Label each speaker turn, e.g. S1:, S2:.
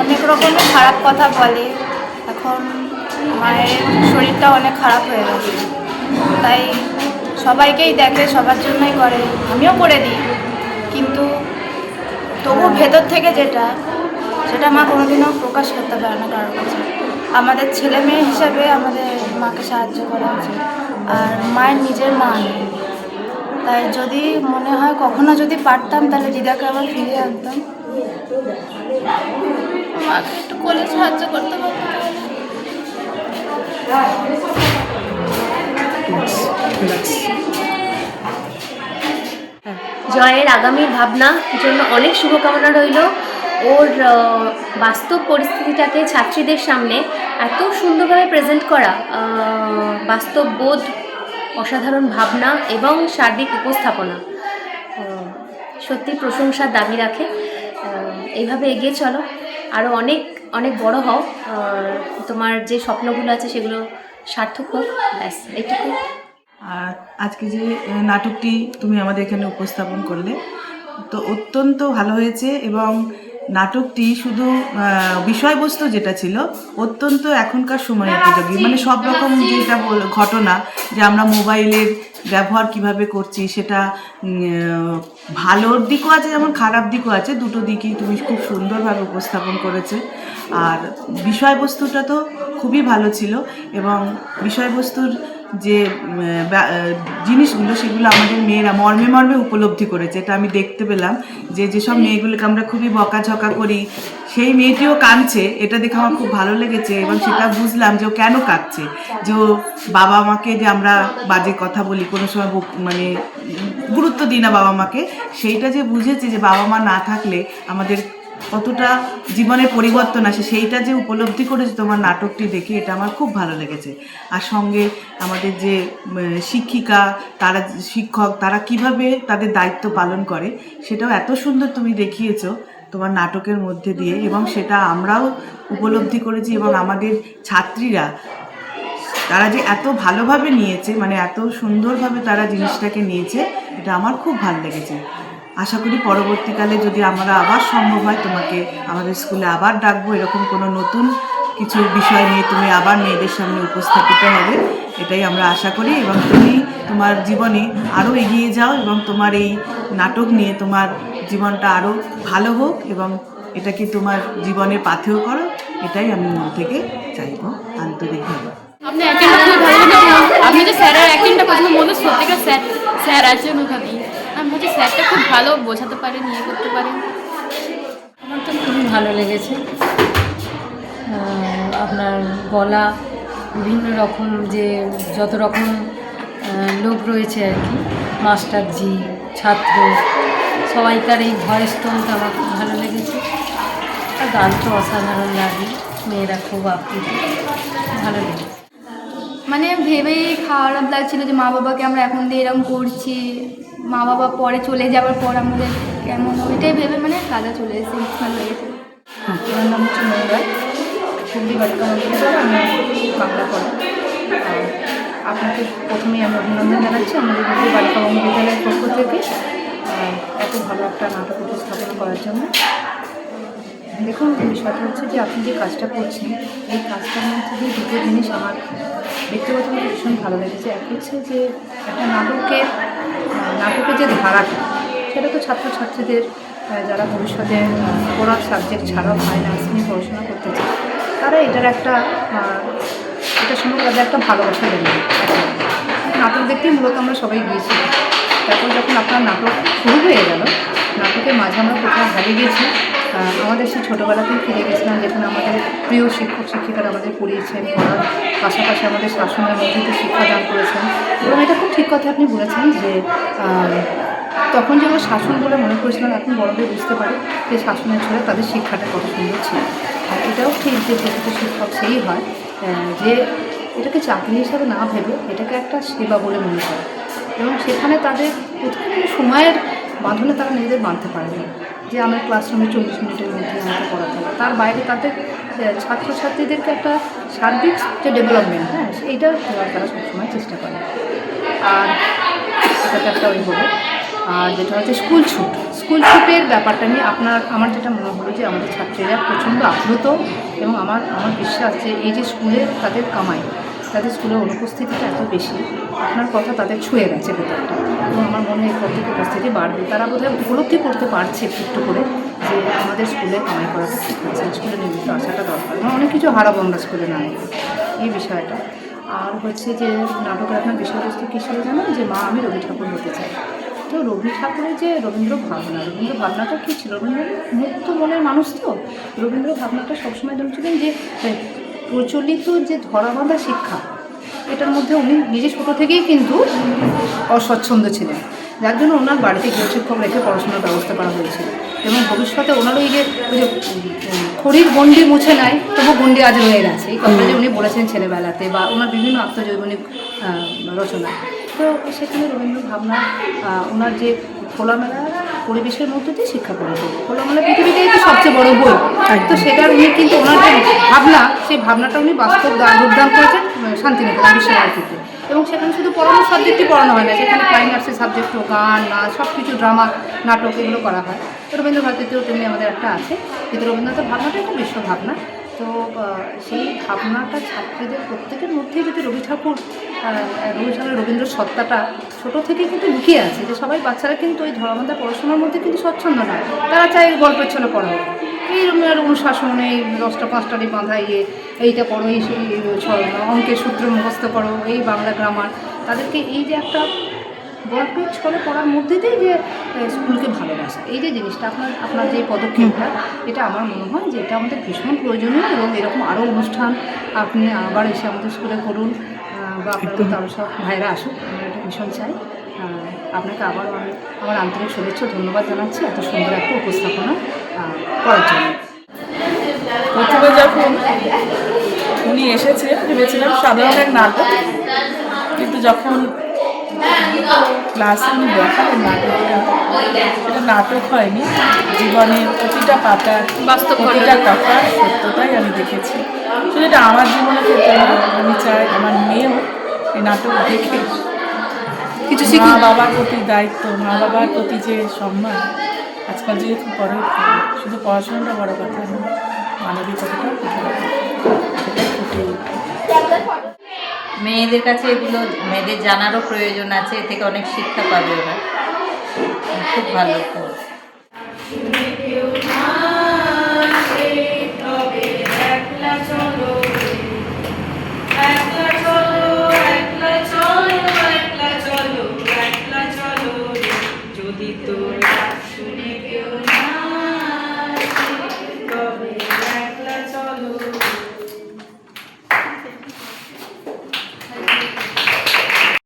S1: অনেক রকমের খারাপ কথা বলে। এখন মায়ের শরীরটা অনেক খারাপ হয়ে গেছে। তাই সবাইকেই দেখে, সবার জন্যই করে। আমিও করে দিই। কিন্তু তবু ভেতর থেকে যেটা, সেটা মা কোনোদিনও প্রকাশ করতে পারে না কারোর কাছে। আমাদের ছেলে মেয়ে হিসাবে আমাদের মাকে সাহায্য করা উচিত। আর মায়ের নিজের মা তাই যদি মনে হয় কখনো যদি পারতাম, তাহলে দিদাকে আবার ফিরিয়ে আনতাম। মাকে একটু কোলে সাহায্য করতে পারতাম
S2: জয়ের আগামী ভাবনা জন্য অনেক শুভকামনা রইল। ওর বাস্তব পরিস্থিতিটাকে ছাত্রীদের সামনে এত সুন্দরভাবে প্রেজেন্ট করা বাস্তব বোধ, অসাধারণ ভাবনা এবং সার্বিক উপস্থাপনা সত্যি প্রশংসার দাবি রাখে। এইভাবে এগিয়ে চলো। আরও অনেক অনেক বড় হও তোমার যে স্বপ্নগুলো আছে সেগুলো সার্থক হোক, ব্যাস, এইটুকু।
S3: আর আজকে যে নাটকটি তুমি আমাদের এখানে উপস্থাপন করলে, তো অত্যন্ত ভালো হয়েছে এবং নাটকটি শুধু বিষয়বস্তু যেটা ছিল অত্যন্ত এখনকার সময় উপযোগী। মানে সব রকম যেটা ঘটনা যে আমরা মোবাইলের ব্যবহার কীভাবে করছি সেটা ভালোর দিকও আছে যেমন খারাপ দিকও আছে দুটো দিকই তুমি খুব সুন্দরভাবে উপস্থাপন করেছে। আর বিষয়বস্তুটা তো খুবই ভালো ছিল এবং বিষয়বস্তুর যে জিনিসগুলো সেগুলো আমাদের মেয়েরা মর্মে মর্মে উপলব্ধি করেছে, এটা আমি দেখতে পেলাম যে, যেসব মেয়েগুলোকে আমরা খুবই বকাঝকা করি, সেই মেয়েটিও কাঁদছে, এটা দেখে আমার খুব ভালো লেগেছে এবং সেটা বুঝলাম যে ও কেন কাঁদছে, যে ও বাবা মাকে যে আমরা বাজে কথা বলি, কোনো সময় মানে গুরুত্ব দিই না বাবা মাকে, সেইটা যে বুঝেছে যে বাবা মা না থাকলে আমাদের কতটা জীবনে পরিবর্তন আসে সেইটা যে উপলব্ধি করেছে তোমার নাটকটি দেখে, এটা আমার খুব ভালো লেগেছে। আর সঙ্গে আমাদের যে শিক্ষিকা, তারা শিক্ষক, তারা কীভাবে তাদের দায়িত্ব পালন করে, সেটাও এত সুন্দর তুমি দেখিয়েছো তোমার নাটকের মধ্যে দিয়ে এবং সেটা আমরাও উপলব্ধি করেছি এবং আমাদের ছাত্রীরা, তারা যে এত ভালোভাবে নিয়েছে মানে এত সুন্দরভাবে তারা জিনিসটাকে নিয়েছে, এটা আমার খুব ভালো লেগেছে। আশা করি পরবর্তীকালে যদি আমরা আবার সম্ভব হয়, তোমাকে আমাদের স্কুলে আবার ডাকবো। এরকম কোনো নতুন কিছু বিষয় নিয়ে তুমি আবার মেয়েদের সামনে উপস্থাপিত হবে, এটাই আমরা আশা করি। এবং তুমি তোমার জীবনে আরও এগিয়ে যাও এবং তোমার এই নাটক নিয়ে তোমার জীবনটা আরও ভালো হোক এবং এটাকে তোমার জীবনের পাথেয় করো, এটাই আমি মন থেকে চাইব আন্তরিকভাবে
S4: আপনি যে স্যারের অ্যাক্টিংটা পছন্দ মনে সত্যিকার স্যার স্যার আছেন ওখানে ভাবছি স্যারটা খুব ভালো বোঝাতে পারেন ইয়ে করতে পারেন।
S5: আমার তো খুবই ভালো লেগেছে। আপনার গলা বিভিন্ন রকম যে যত রকম লোক রয়েছে আর কি মাস্টারজি ছাত্র সবাইকার এই ভয়েস টোনটা আমার খুব ভালো লেগেছে। আর গান তো অসাধারণ লাগে মেয়েরা খুব আপ্লুত ভালো লেগেছে।
S4: মানে ভেবেই খারাপ লাগছিল যে মা বাবাকে আমরা এখন দিয়ে এরকম করছি। মা বাবা পরে চলে যাওয়ার পর আমাদের কেমন ওইটাই ভেবে মানে কাজা চলে এসেছে ভালো লেগেছে।
S6: আমার নাম হচ্ছে মহিলা হুগলি বালিকা মন্দিরে বাংলা আপনাকে প্রথমেই আমি অভিনন্দন জানাচ্ছি, আমাদের হুগলি বালিকা মহাবিদ্যালয়ের পক্ষ থেকে এত ভালো একটা নাটক উপস্থাপনা করার জন্য। দেখুন, বিষয়টা হচ্ছে যে আপনি যে কাজটা করছেন, এই কাজটার মধ্যে দিয়ে দুটো জিনিস আমার ব্যক্তিগতভাবে ভীষণ ভালো লেগেছে। এক হচ্ছে যে একটা নাটকের নাটকের যে ধারাটা, সেটা তো ছাত্রছাত্রীদের যারা ভবিষ্যতে পড়ার সাবজেক্ট ছাড়াও ফাইন্যান্স নিয়ে পড়াশোনা করতে চায়, তারা এটার একটা এটা সঙ্গে তাদের একটা ভালোবাসা যায়। নাটক দেখতেই মূলত আমরা সবাই গিয়েছিলাম তারপর যখন আপনার নাটক শুরু হয়ে গেল, নাটকের মাঝে আমরা কোথাও হারিয়ে গেছি আমাদের সেই ছোটোবেলাতেই ফিরে গেছিলাম যেখানে আমাদের প্রিয় শিক্ষক, শিক্ষিকারা আমাদের পড়িয়েছেন পড়ার পাশাপাশি আমাদের শাসনের মধ্যে শিক্ষাদান করেছেন। এবং এটা খুব ঠিক কথা আপনি বলেছেন যে তখন যেগুলো শাসন বলে মনে করেছিলাম, এখন বড়দের বুঝতে পারে যে শাসনের ছেড়ে তাদের শিক্ষাটা কত সুন্দর ছিল। আর এটাও ঠিক যে প্রকৃত শিক্ষক সেই হয় যে এটাকে চাকরি হিসাবে না ভেবে এটাকে একটা সেবা বলে মনে করে। এবং সেখানে তাদের সময়ের বাঁধনে তারা নিজেদের বাঁধতে পারে না যে আমার ক্লাসরুমে চল্লিশ মিনিটের মধ্যে আমাকে পড়াতে হবে। তার বাইরে তাদের ছাত্রছাত্রীদেরকে একটা সার্বিক যে ডেভেলপমেন্ট হ্যাঁ এইটা তারা সবসময় চেষ্টা করে। আর তো একটা ওই হলো। আর যেটা হচ্ছে স্কুল ছুট। স্কুল ছুটের ব্যাপারটা নিয়ে আপনার, আমার যেটা মনে হলো যে আমাদের ছাত্রীরা প্রচণ্ড আপ্লুত এবং আমার আমার বিশ্বাস যে এই যে স্কুলে তাদের কামাই, তাদের স্কুলের অনুপস্থিতিটা এত বেশি, আপনার কথা তাদের ছুঁয়ে গেছে ভেতরটা। এবং আমার মনে হয় থেকে উপস্থিতি বাড়বে। তারা বোধহয় উপলব্ধি করতে পারছে একটু করে যে আমাদের স্কুলে কামাই করাটা ঠিক আছে স্কুলে নিয়মিত আসাটা দরকার। এবং অনেক কিছু হারাবো আমরা স্কুলে না এই বিষয়টা। আর হচ্ছে যে নাটকের আপনার বিষয়বস্তু কী ছিল জানেন? যে মা, আমি রবি ঠাকুর হতে চাই। তো রবি ঠাকুরের যে রবীন্দ্র ভাবনা, রবীন্দ্র ভাবনাটা কী ছিল? রবীন্দ্র মুক্ত মনের মানুষ তো? রবীন্দ্র ভাবনাটা সবসময় ধরেছিলেন যে প্রচলিত যে ধরাবাঁধা শিক্ষা এটার মধ্যে উনি নিজে ছোটো থেকেই কিন্তু অস্বচ্ছন্দ ছিলেন। যার জন্য ওনার বাড়িতে গৃহশিক্ষক রেখে পড়াশোনার ব্যবস্থা করা হয়েছিল। এবং ভবিষ্যতে ওনার ওই যে ওই যে খড়ির গণ্ডি মুছে নেয় তবু গণ্ডি আজ রয়ে গেছে। এই কথাটা উনি বলেছেন ছেলেবেলাতে বা ওনার বিভিন্ন আত্মজৈবনিক রচনা। তো সেখানে রবীন্দ্র ভাবনা ওনার যে খোলামেলা পরিবেশের মধ্যে দিয়ে শিক্ষা করেছে মানে পৃথিবীটাই তো সবচেয়ে বড় বই। তো সেটার উনি কিন্তু ওনার যে ভাবনা সেই ভাবনাটা উনি বাস্তব রূপদান করেছেন শান্তিনিকেতন বিশ্বভারতীতে এবং সেখানে শুধু পড়ানো সাবজেক্টই পড়ানো হয় না সেখানে ফাইন আর্টসের সাবজেক্টও গান নাচ সব কিছু ড্রামা নাটক এগুলো করা হয়। তো রবীন্দ্র ভারতীতেও তেমনি আমাদের একটা আছে। কিন্তু রবীন্দ্রনাথের ভাবনাটা একটা বিশ্ব ভাবনা তো সেই ভাবনাটা ছাত্রীদের প্রত্যেকের মধ্যেই যদি রবি ঠাকুর ঠাকুরের রবীন্দ্র সত্তাটা ছোটো থেকে কিন্তু লুকিয়ে আছে যে সবাই বাচ্চারা কিন্তু ওই ধর্মাদা পড়াশোনার মধ্যে কিন্তু স্বচ্ছন্দ নয়। তারা চায় গল্পের ছলে পড়া এই অনুশাসন, এই দশটা পাঁচটারই বাঁধা ইয়ে এইটা পড়ো, এই সেই ছ- অঙ্কের সূত্র মুখস্থ করো, এই বাংলা গ্রামার তাদেরকে এই যে একটা গল্পের ছলে পড়ার মধ্যে দিয়ে যে স্কুলকে ভালোবাসা, এই যে জিনিসটা আপনার আপনার যে পদক্ষেপটা, এটা আমার মনে হয় যে এটা আমাদের ভীষণ প্রয়োজনীয় এবং এরকম আরও অনুষ্ঠান আপনি আবার এসে আমাদের স্কুলে করুন। বা আপনার মতো আরও সব ভাইরা আসুক, আমরা এটা ভীষণ চাই। আপনাকে আবারও আমি আমার আন্তরিক শুভেচ্ছা ধন্যবাদ জানাচ্ছি এত সুন্দর একটা উপস্থাপনা করার জন্য।
S7: প্রথমে যখন উনি এসেছে, ভেবেছিলাম সাধারণ এক নাটক, কিন্তু যখন ক্লাসে উনি দেখালেন নাটকটা এটা নাটক হয়নি। জীবনের প্রতিটা পাতার
S8: বাস্তব
S7: প্রতিটা কথার সত্যতাই আমি দেখেছি। শুধু এটা আমার জীবনের ক্ষেত্রে না আমি চাই আমার মেয়েও এই নাটক দেখে। কিছু মা বাবার প্রতি দায়িত্ব মা বাবার প্রতি যে সম্মান আজকাল যেহেতু বড় শুধু পড়াশোনাটা বড় কথা নয় মানবিকতাটাও সেটাই ফুটে উঠবে।
S9: মেয়েদের কাছে এগুলো, মেয়েদের জানারও প্রয়োজন আছে, এ থেকে অনেক শিক্ষা পাবে ওরা। খুব ভালো। খুব